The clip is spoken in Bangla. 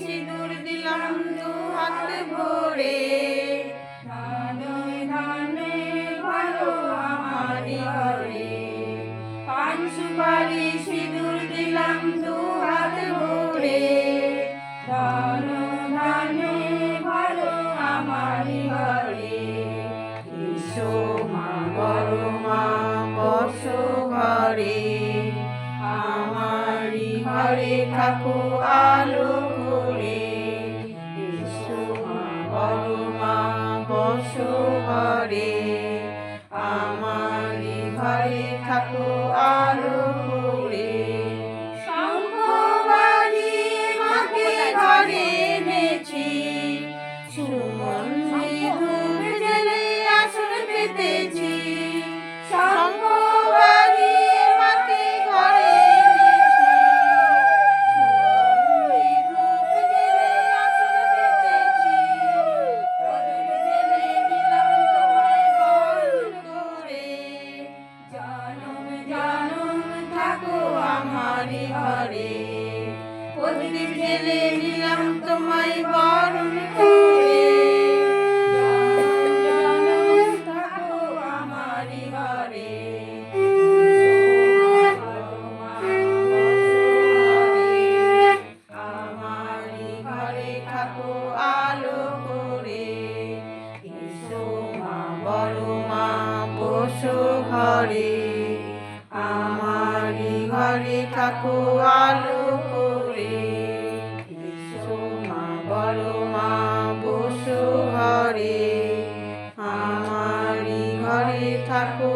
সিঁদুর দিলাম দু হাত ভরে। সুপারি সিঁদুর দিলাম দু হাত ভরে। ধান ধানে ভালো আমারই ঘরে। এসো মা মা ঘরে। আমারই ঘরে থাকো আলো বসো ঘরে আমারই ঘরে থাকো আলো। ঘরে। প্রদীপ জেলে দিলাম তোমায় বরণ করে। ঘরে। আলো করে এসো মা বড় মা বসো ঘরে। আমারই ঘরে থাকো